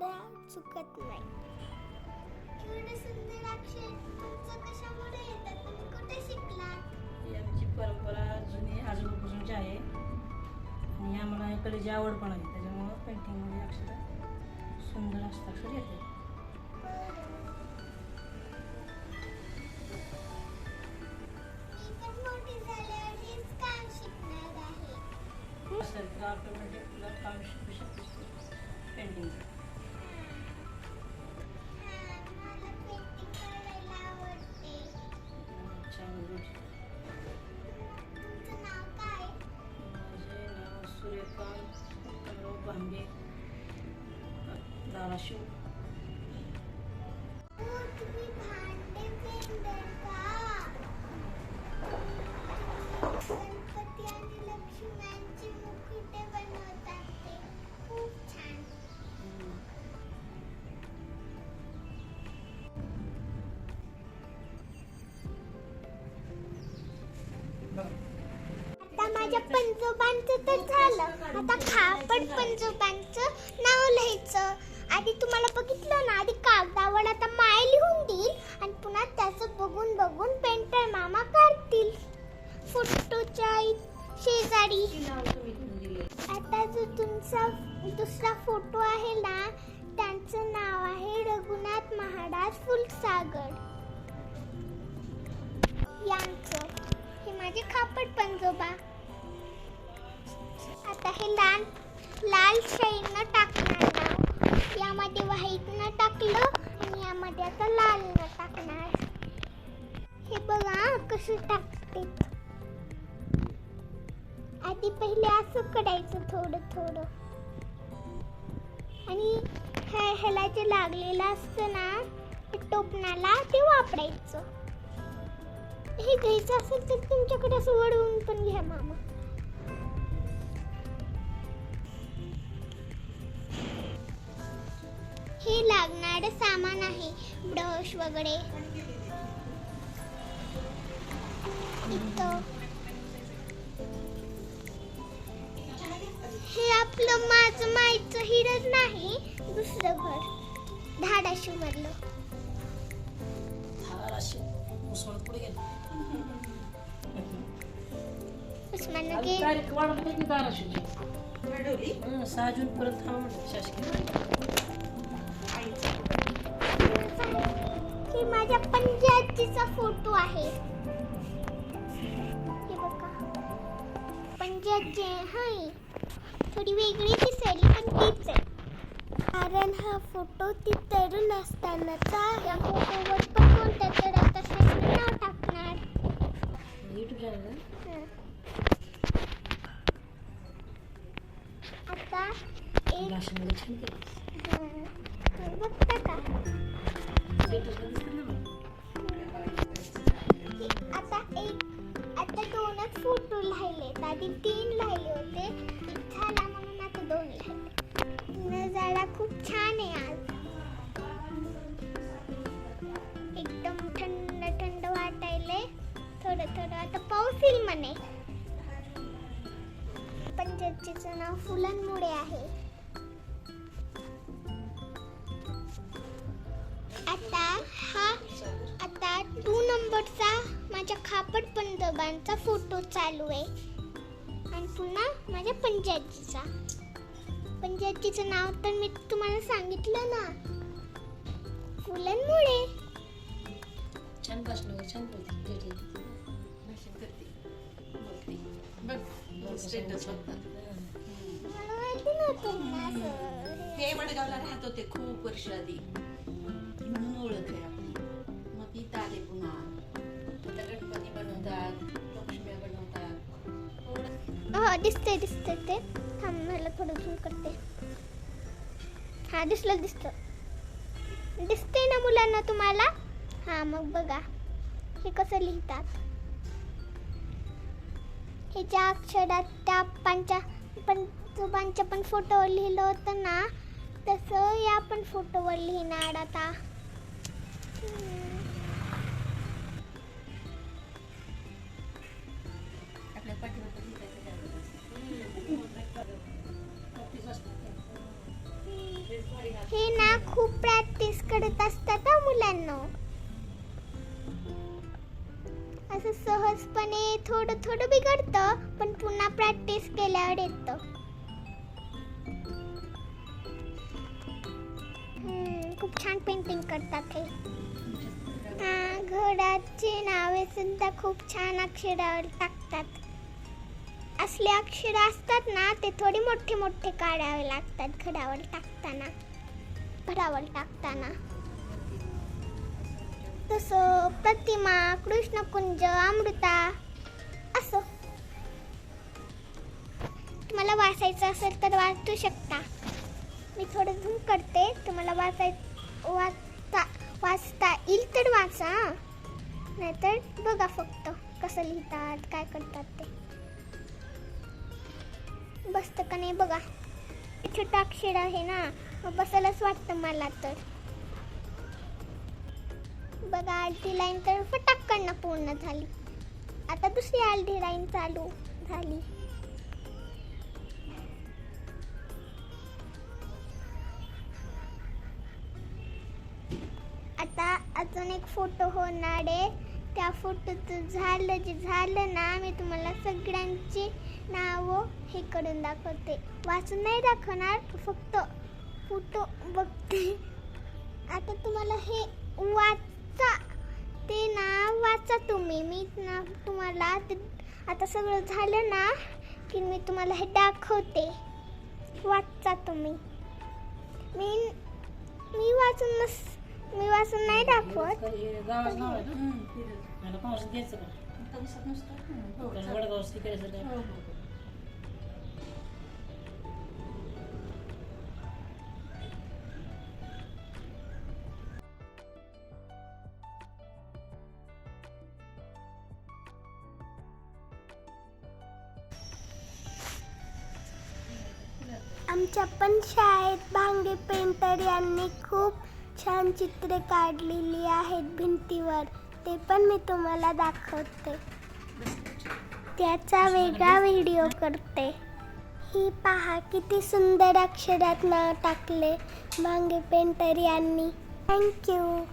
म्हटलं चुकत नाही. एवढं सुंदर अक्षर तुमचं कशामुळे येतात? तुम्ही कुठे शिकलात? ही आमची परंपरा जुनी आजोबापासूनची आहे. आणि आम्हाला कलेची आवड पण आहे त्याच्यामुळं पेंटिंगमध्ये अक्षर सुंदर हस्ताक्षर येते. मी पण मोठी झाल्यावर हेच काम शिकणार आहे. असेल तर ऑटोमॅटिक तुला काम शिकू शकतेस पेंटिंगचं आता माझ्या पंजोबांचं तर झालं. आता खापड पंजोबांचं नाव लिहायचं. आधी तुम्हाला बघितलं ना आधी कागदावर आता माय लिहून देईल आणि पुन्हा त्याचं बघून बघून पेंटर मामा काढतील. फोटोच्या आई शेजारी. आता जो तुमचा दुसरा फोटो आहे ना त्यांचं नाव आहे रघुनाथ महाराज फुलसागर. यांचं. हे माझे खापट पंजोबा. आता हे लाल लाल शाईनं टाक यामध्ये व्हाईट न टाकलं आणि यामध्ये आता लाल न टाकणार. हे बघा कसं टाकते. आधी पहिले असं करायचं थोडं थोडं. आणि ह्या ह्याला जे लागलेलं असतं ना ते टोपणाला ते वापरायचं. हे घ्यायचं असेल तर तुमच्याकडे असं वळवून पण घ्या मामा. हे लागणारं सामान आहे. ब्रश वगैरे. इथं. हे आपलं माझं मायचं हिरच नाही दुसरं घर. धाराशिव मधलं गेलं. उस्मानाबाद तारीख हं, सहा जून पर्यंत शासकीय. हे माझ्या पंजाबजीचा फोटो आहे. हे बघा. पंजाबजी हाय. थोडी वेगळी दिसेल पण तीच आहे. कारण हा फोटो ती तरुण असतानाचा या फोटोवर पण कोणत्या तर आता नाव टाकणार. आता एक आता एक आता दोनच फोटो लिहिले आधी तीन लिहिले होते. झाला म्हणून आता दोन लिहिले नजारा खूप छान आहे आज. एकदम थंड थंड वाटायले थोडं थोडं. आता पाऊस येईल म्हणे. पंचायतीचं नाव फुलांमुळे आहे. आता हा आता टू नंबरचा माझ्या खापड पंजोबांचा फोटो चालू आहे. आणि पुन्हा माझ्या पंचायतीचा पंचायतीचं नाव तर मी तुम्हाला सांगितलं ना. फुलांमुळे. छान छान हं. हे वडगावला राहत होते खूप वर्ष आधी. ओळख हो दिसते दिसते ते. थांब मला थोडं झूम करते. हा दिसलं दिसतं दिसते ना मुलांना तुम्हाला? हा मग बघा. हे कसं लिहितात? हे ज्या अक्षरात त्या पांच्या पण पंचोबांच्या पण फोटोवर लिहिलं होतं ना? तसं या पण फोटोवर लिहिणार आता. आपल्या हे ना खूप प्रॅक्टिस करत असतात मुलांना. असं सहजपणे थोडं थोडं बिघडतं पण पुन्हा प्रॅक्टिस केल्यावर येतं. खूप छान पेंटिंग करतात हे. हा नावे सुद्धा खूप छान अक्षरावर टाकतात. असले अक्षर असतात ना ते थोडे मोठे मोठे काढावे लागतात घडावर टाकताना. घडावर टाकताना. तसं प्रतिमा कृष्णकुंज अमृता असं. तुम्हाला वाचायचं असेल तर वाचू शकता. मी थोडं झूम करते. तुम्हाला वाचाय वाचता वाचता येईल तर वाचा नाहीतर बघा फक्त कसं लिहितात काय करतात ते. बसतं का नाही बघा छोटा अक्षर आहे ना मग बसायलाच वाटतं मला तर. बघा अर्धी लाईन तर फटाककडनं पूर्ण झाली. आता दुसरी अर्धी लाईन चालू झाली. आता अजून एक फोटो होणार आहे. त्या फोटोचं झालं जे झालं ना मी तुम्हाला सगळ्यांची नावं हे करून दाखवते. वाचून नाही दाखवणार फक्त फोटो बघते. आता तुम्हाला हे वाचा. ते ना वाचा तुम्ही. मी ना तुम्हाला ते आता सगळं झालं ना की मी तुम्हाला हे दाखवते. वाचा तुम्ही. मी मी वाचून मी वाचून नाही दाखवत. मला पाऊस द्यायचं का दिसत नसतं वडगाव हो. आमच्या पण शाळेत भांगे पेंटर यांनी खूप छान चित्रे काढलेली आहेत भिंतीवर. ते पण मी तुम्हाला दाखवते. त्याचा वेगळा व्हिडिओ करते. ही पहा किती सुंदर अक्षरात नाव टाकले. भांगे पेंटर यांनी. थँक्यू